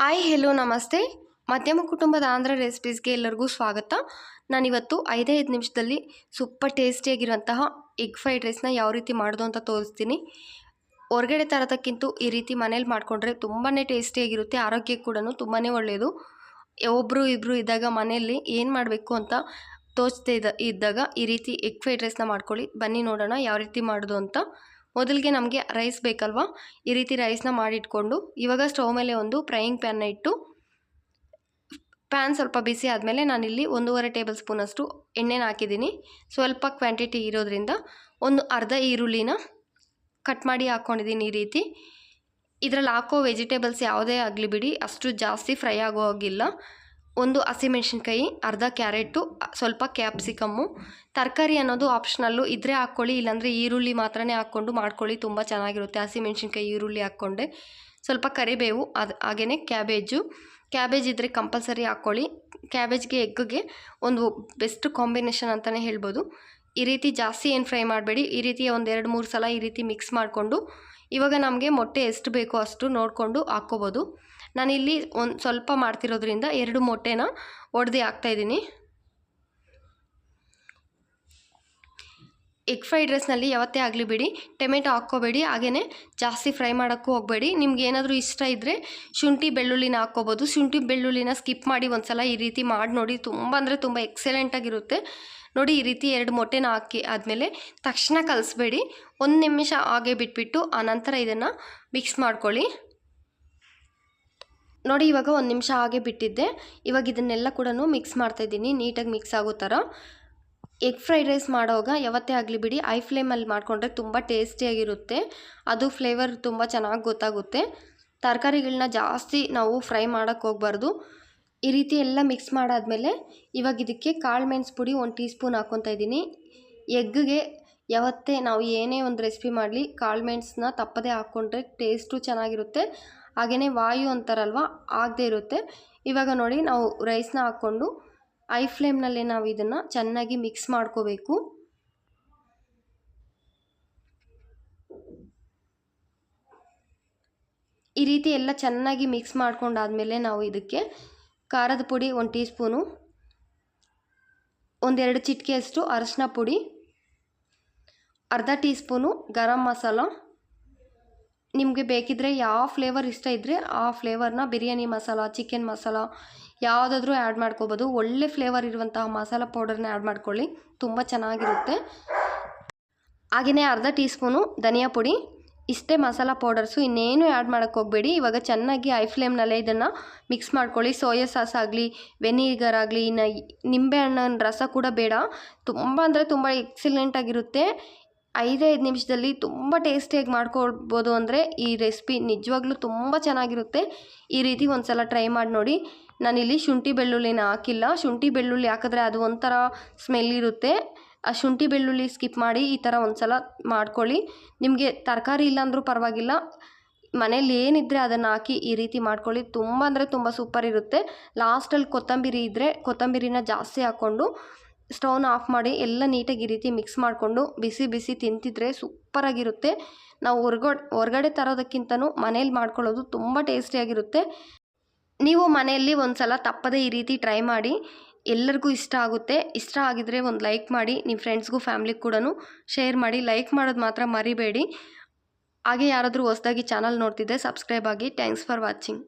Hi hello ನಮಸ್ತೆ. ಮಧ್ಯಮ ಕುಟುಂಬದ ಆಂಧ್ರ ರೆಸಿಪೀಸ್ಗೆ ಎಲ್ಲರಿಗೂ ಸ್ವಾಗತ. ನಾನಿವತ್ತು ಐದೇ ಐದು ನಿಮಿಷದಲ್ಲಿ ಸೂಪರ್ ಟೇಸ್ಟಿಯಾಗಿರುವಂತಹ ಎಗ್ ಫ್ರೈಡ್ ರೈಸ್ನ ಯಾವ ರೀತಿ ಮಾಡೋದು ಅಂತ ತೋರಿಸ್ತೀನಿ. ಹೊರಗಡೆ ತರೋದಕ್ಕಿಂತ ಈ ರೀತಿ ಮನೇಲಿ ಮಾಡಿಕೊಂಡ್ರೆ ತುಂಬಾ ಟೇಸ್ಟಿಯಾಗಿರುತ್ತೆ ಆರೋಗ್ಯಕ್ಕೆ ಕೂಡ ತುಂಬಾ ಒಳ್ಳೆಯದು. ಒಬ್ಬರು ಇಬ್ಬರು ಇದ್ದಾಗ ಮನೆಯಲ್ಲಿ ಏನು ಮಾಡಬೇಕು ಅಂತ ತೋಚ್ತೇ ಇದ್ದ ಇದ್ದಾಗ ಈ ರೀತಿ ಎಗ್ ಫ್ರೈಡ್ ರೈಸ್ನ ಮಾಡ್ಕೊಳ್ಳಿ. ಬನ್ನಿ ನೋಡೋಣ ಯಾವ ರೀತಿ ಮಾಡೋದು ಅಂತ. ಮೊದಲಿಗೆ ನಮಗೆ ರೈಸ್ ಬೇಕಲ್ವಾ? ಈ ರೀತಿ ರೈಸ್ನ ಮಾಡಿಟ್ಕೊಂಡು ಇವಾಗ ಸ್ಟವ್ ಮೇಲೆ ಒಂದು ಫ್ರೈಯಿಂಗ್ ಪ್ಯಾನ್ನ ಇಟ್ಟು ಪ್ಯಾನ್ ಸ್ವಲ್ಪ ಬಿಸಿ ಆದಮೇಲೆ ನಾನಿಲ್ಲಿ ಒಂದೂವರೆ ಟೇಬಲ್ ಸ್ಪೂನಷ್ಟು ಎಣ್ಣೆನ ಹಾಕಿದ್ದೀನಿ. ಸ್ವಲ್ಪ ಕ್ವಾಂಟಿಟಿ ಇರೋದ್ರಿಂದ ಒಂದು ಅರ್ಧ ಈರುಳ್ಳಿನ ಕಟ್ ಮಾಡಿ ಹಾಕ್ಕೊಂಡಿದ್ದೀನಿ ಈ ರೀತಿ. ಇದರಲ್ಲಿ ಹಾಕೋ ವೆಜಿಟೇಬಲ್ಸ್ ಯಾವುದೇ ಆಗಲಿ ಬಿಡಿ, ಅಷ್ಟು ಜಾಸ್ತಿ ಫ್ರೈ ಆಗೋ ಹಾಗಿಲ್ಲ ಒಂದು ಹಸಿಮೆಣ್ಸಿನ್ಕಾಯಿ, ಅರ್ಧ ಕ್ಯಾರೆಟು, ಸ್ವಲ್ಪ ಕ್ಯಾಪ್ಸಿಕಮ್ಮು. ತರಕಾರಿ ಅನ್ನೋದು ಆಪ್ಷನಲ್ಲು. ಇದ್ರೆ ಹಾಕ್ಕೊಳ್ಳಿ, ಇಲ್ಲಾಂದರೆ ಈರುಳ್ಳಿ ಮಾತ್ರನೇ ಹಾಕ್ಕೊಂಡು ಮಾಡ್ಕೊಳ್ಳಿ. ತುಂಬ ಚೆನ್ನಾಗಿರುತ್ತೆ ಹಸಿಮೆಣ್ಸಿನ್ಕಾಯಿ, ಈರುಳ್ಳಿ ಹಾಕ್ಕೊಂಡೆ. ಸ್ವಲ್ಪ ಕರಿಬೇವು, ಅದು ಹಾಗೆಯೇ ಕ್ಯಾಬೇಜು. ಕ್ಯಾಬೇಜ್ ಇದ್ದರೆ ಕಂಪಲ್ಸರಿ ಹಾಕ್ಕೊಳ್ಳಿ. ಕ್ಯಾಬೇಜ್ಗೆ ಎಗ್ಗೆ ಒಂದು ಬೆಸ್ಟ್ ಕಾಂಬಿನೇಷನ್ ಅಂತಲೇ ಹೇಳ್ಬೋದು. ಈ ರೀತಿ ಜಾಸ್ತಿ ಏನು ಫ್ರೈ ಮಾಡಬೇಡಿ. ಈ ರೀತಿ ಒಂದು ಎರಡು ಮೂರು ಸಲ ಈ ರೀತಿ ಮಿಕ್ಸ್ ಮಾಡಿಕೊಂಡು ಇವಾಗ ನಮಗೆ ಮೊಟ್ಟೆ ಎಷ್ಟು ಬೇಕೋ ಅಷ್ಟು ನೋಡಿಕೊಂಡು ಹಾಕ್ಕೋಬೋದು. ನಾನಿಲ್ಲಿ ಒಂದು ಸ್ವಲ್ಪ ಮಾಡ್ತಿರೋದ್ರಿಂದ ಎರಡು ಮೊಟ್ಟೆನ ಒಡೆದು ಹಾಕ್ತಾಯಿದ್ದೀನಿ ಎಗ್ ಫ್ರೈಡ್ ರೈಸ್ನಲ್ಲಿ ಯಾವತ್ತೇ ಆಗಲಿ ಬಿಡಿ, ಟೊಮೆಟೊ ಹಾಕ್ಕೋಬೇಡಿ ಹಾಗೆಯೇ ಜಾಸ್ತಿ ಫ್ರೈ ಮಾಡೋಕ್ಕೂ ಹೋಗಬೇಡಿ. ನಿಮ್ಗೆ ಏನಾದರೂ ಇಷ್ಟ ಇದ್ದರೆ ಶುಂಠಿ ಬೆಳ್ಳುಳ್ಳಿನ ಹಾಕ್ಕೋಬೋದು. ಶುಂಠಿ ಬೆಳ್ಳುಳ್ಳಿನ ಸ್ಕಿಪ್ ಮಾಡಿ ಒಂದು ಸಲ ಈ ರೀತಿ ಮಾಡಿ ನೋಡಿ, ತುಂಬ ಅಂದರೆ ತುಂಬ ಎಕ್ಸಲೆಂಟಾಗಿರುತ್ತೆ ನೋಡಿ, ಈ ರೀತಿ ಎರಡು ಮೊಟ್ಟೆನ ಹಾಕಿ ಆದಮೇಲೆ ತಕ್ಷಣ ಕಲಿಸ್ಬೇಡಿ. ಒಂದು ನಿಮಿಷ ಹಾಗೆ ಬಿಟ್ಬಿಟ್ಟು ಆನಂತರ ಇದನ್ನು ಮಿಕ್ಸ್ ಮಾಡ್ಕೊಳ್ಳಿ. ನೋಡಿ, ಇವಾಗ ಒಂದು ನಿಮಿಷ ಹಾಗೆ ಬಿಟ್ಟಿದ್ದೆ. ಇವಾಗ ಇದನ್ನೆಲ್ಲ ಕೂಡ ಮಿಕ್ಸ್ ಮಾಡ್ತಾಯಿದ್ದೀನಿ ನೀಟಾಗಿ ಮಿಕ್ಸ್ ಆಗೋ ಥರ. ಎಗ್ ಫ್ರೈಡ್ ರೈಸ್ ಮಾಡೋವಾಗ ಯಾವತ್ತೇ ಆಗಲಿ ಬಿಡಿ ಐ ಫ್ಲೇಮಲ್ಲಿ ಮಾಡಿಕೊಂಡ್ರೆ ತುಂಬ ಟೇಸ್ಟಿಯಾಗಿರುತ್ತೆ ಅದು ಫ್ಲೇವರ್ ತುಂಬ ಚೆನ್ನಾಗಿ ಗೊತ್ತಾಗುತ್ತೆ. ತರಕಾರಿಗಳನ್ನ ಜಾಸ್ತಿ ನಾವು ಫ್ರೈ ಮಾಡೋಕ್ಕೆ ಹೋಗ್ಬಾರ್ದು. ಈ ರೀತಿ ಎಲ್ಲ ಮಿಕ್ಸ್ ಮಾಡಾದಮೇಲೆ ಇವಾಗ ಇದಕ್ಕೆ ಕಾಳು ಮೆಣಸು ಪುಡಿ ಒಂದು ಟೀ ಸ್ಪೂನ್ ಹಾಕ್ಕೊತಾ ಇದ್ದೀನಿ. ಎಗ್ಗೆ ಯಾವತ್ತೇ ನಾವು ಏನೇ ಒಂದು ರೆಸಿಪಿ ಮಾಡಲಿ, ಕಾಳು ಮೆಣಸನ್ನ ತಪ್ಪದೇ ಹಾಕ್ಕೊಂಡ್ರೆ ಟೇಸ್ಟು ಚೆನ್ನಾಗಿರುತ್ತೆ. ಹಾಗೆಯೇ ವಾಯು ಅಂತಾರಲ್ವ? ಆಗದೆ ಇರುತ್ತೆ. ಇವಾಗ ನೋಡಿ ನಾವು ರೈಸ್ನ ಹಾಕ್ಕೊಂಡು ಐ ಫ್ಲೇಮ್ನಲ್ಲೇ ನಾವು ಇದನ್ನು ಚೆನ್ನಾಗಿ ಮಿಕ್ಸ್ ಮಾಡ್ಕೋಬೇಕು. ಈ ರೀತಿ ಎಲ್ಲ ಚೆನ್ನಾಗಿ ಮಿಕ್ಸ್ ಮಾಡ್ಕೊಂಡಾದಮೇಲೆ ನಾವು ಇದಕ್ಕೆ ಖಾರದ ಪುಡಿ ಒಂದು ಟೀ ಸ್ಪೂನು ಒಂದೆರಡು ಚಿಟಿಕೆಯಷ್ಟು ಅರಶಿನ ಪುಡಿ, ಅರ್ಧ ಟೀ ಸ್ಪೂನು ಗರಂ ಮಸಾಲ ನಿಮಗೆ ಬೇಕಿದ್ದರೆ ಯಾವ ಫ್ಲೇವರ್ ಇಷ್ಟ ಇದ್ದರೆ ಆ ಫ್ಲೇವರ್ನ ಬಿರಿಯಾನಿ ಮಸಾಲ ಚಿಕನ್ ಮಸಾಲ ಯಾವುದಾದ್ರೂ ಆ್ಯಡ್ ಮಾಡ್ಕೋಬೋದು. ಒಳ್ಳೆ ಫ್ಲೇವರ್ ಇರುವಂತಹ ಮಸಾಲ ಪೌಡರ್ನ ಆ್ಯಡ್ ಮಾಡ್ಕೊಳ್ಳಿ. ತುಂಬ ಚೆನ್ನಾಗಿರುತ್ತೆ. ಹಾಗೆಯೇ ಅರ್ಧ ಟೀ ಸ್ಪೂನು ಧನಿಯಾ ಪುಡಿ. ಇಷ್ಟೇ ಮಸಾಲ ಪೌಡರ್ಸು ಇನ್ನೇನು ಆ್ಯಡ್ ಮಾಡೋಕ್ಕೆ ಹೋಗಬೇಡಿ. ಇವಾಗ ಚೆನ್ನಾಗಿ ಐ ಫ್ಲೇಮ್ನಲ್ಲೇ ಇದನ್ನು ಮಿಕ್ಸ್ ಮಾಡ್ಕೊಳ್ಳಿ. ಸೋಯಾ ಸಾಸ್ ಆಗಲಿ ವೆನಿಗರ್ ಆಗಲಿ, ಇನ್ನು ನಿಂಬೆಹಣ್ಣಿನ ರಸ ಕೂಡ ಬೇಡ. ತುಂಬ ಅಂದರೆ ತುಂಬ ಎಕ್ಸಲೆಂಟಾಗಿರುತ್ತೆ ಐದೇ ಐದು ನಿಮಿಷದಲ್ಲಿ ತುಂಬ ಟೇಸ್ಟಿಯಾಗಿ ಮಾಡ್ಕೊಳ್ಬೋದು ಅಂದರೆ ಈ ರೆಸಿಪಿ ನಿಜವಾಗ್ಲೂ ತುಂಬ ಚೆನ್ನಾಗಿರುತ್ತೆ. ಈ ರೀತಿ ಒಂದು ಸಲ ಟ್ರೈ ಮಾಡಿ ನೋಡಿ. ನಾನಿಲ್ಲಿ ಶುಂಠಿ ಬೆಳ್ಳುಳ್ಳಿನ ಹಾಕಿಲ್ಲ. ಶುಂಠಿ ಬೆಳ್ಳುಳ್ಳಿ ಹಾಕಿದ್ರೆ ಅದು ಒಂಥರ ಸ್ಮೆಲ್ ಇರುತ್ತೆ. ಆ ಶುಂಠಿ ಬೆಳ್ಳುಳ್ಳಿ ಸ್ಕಿಪ್ ಮಾಡಿ ಈ ಥರ ಒಂದು ಸಲ ಮಾಡ್ಕೊಳ್ಳಿ. ನಿಮಗೆ ತರಕಾರಿ ಇಲ್ಲಾಂದ್ರೂ ಪರವಾಗಿಲ್ಲ. ಮನೇಲಿ ಏನಿದ್ದರೆ ಅದನ್ನು ಹಾಕಿ ಈ ರೀತಿ ಮಾಡ್ಕೊಳ್ಳಿ. ತುಂಬ ಅಂದರೆ ತುಂಬ ಸೂಪರ್ ಇರುತ್ತೆ. ಲಾಸ್ಟಲ್ಲಿ ಕೊತ್ತಂಬರಿ ಇದ್ದರೆ ಕೊತ್ತಂಬರಿನ ಜಾಸ್ತಿ ಹಾಕ್ಕೊಂಡು ಸ್ಟವ್ನ ಆಫ್ ಮಾಡಿ ಎಲ್ಲ ನೀಟಾಗಿ ಈ ರೀತಿ ಮಿಕ್ಸ್ ಮಾಡಿಕೊಂಡು ಬಿಸಿ ಬಿಸಿ ತಿಂತಿದ್ರೆ ಸೂಪರಾಗಿರುತ್ತೆ. ನಾವು ಹೊರ್ಗಡೆ ಹೊರಗಡೆ ತರೋದಕ್ಕಿಂತನೂ ಮನೇಲಿ ಮಾಡ್ಕೊಳ್ಳೋದು ತುಂಬ ಟೇಸ್ಟಿಯಾಗಿರುತ್ತೆ. ನೀವು ಮನೆಯಲ್ಲಿ ಒಂದು ಸಲ ತಪ್ಪದೇ ಈ ರೀತಿ ಟ್ರೈ ಮಾಡಿ. ಎಲ್ಲರಿಗೂ ಇಷ್ಟ ಆಗುತ್ತೆ. ಇಷ್ಟ ಆಗಿದರೆ ಒಂದು ಲೈಕ್ ಮಾಡಿ. ನಿಮ್ಮ ಫ್ರೆಂಡ್ಸ್ಗೂ ಫ್ಯಾಮ್ಲಿಗೆ ಕೂಡ ಶೇರ್ ಮಾಡಿ. ಲೈಕ್ ಮಾಡೋದು ಮಾತ್ರ ಮರಿಬೇಡಿ. ಹಾಗೆ ಯಾರಾದರೂ ಹೊಸ್ದಾಗಿ ಚಾನಲ್ ನೋಡ್ತಿದ್ದೆ ಸಬ್ಸ್ಕ್ರೈಬ್ ಆಗಿ. Thanks for watching.